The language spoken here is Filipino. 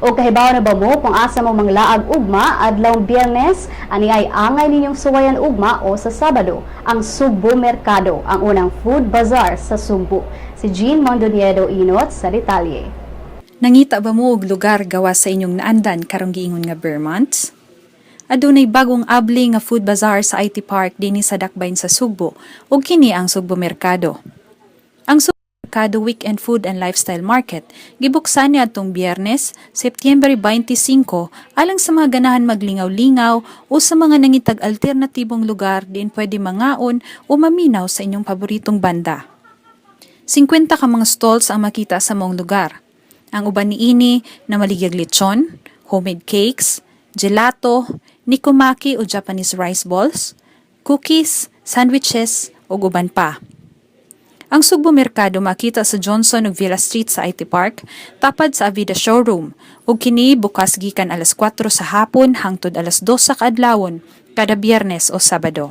O kahibaw na ba mo kung asa mo manglaag ugma adlaw Biyernes ani ay angay ninyong suwayan ugma o sa Sabado ang Sugbo Merkado, ang unang food bazaar sa Sugbo. Si Jean Mondoniedo Inot sa detalye. Nangita ba mo og lugar gawa sa inyong naandan karong giingon nga Vermont? Adunay bagong abli nga food bazaar sa IT Park dinhi sa Dakbayn sa Sugbo ug kini ang Sugbo Merkado. Ang Sugbo Merkado Weekend Food and Lifestyle Market gibuksan niya atong Biyernes, Setyembre 25 alang sa mga ganahan maglingaw-lingaw o sa mga nangitag alternatibong lugar din pwede mangaon o maminaw sa inyong paboritong banda. 50 ka mga stalls ang makita sa mong lugar. Ang uban ni ini na maligag lechon, homemade cakes, gelato, nikomaki o Japanese rice balls, cookies, sandwiches o uban pa. Ang Sugbo Merkado makita sa Johnson ug Villa Street sa IT Park, tapad sa Avida Showroom, ug kini bukas gikan alas 4 sa hapon hangtod alas 2 sa kaadlawon kada Biyernes o Sabado.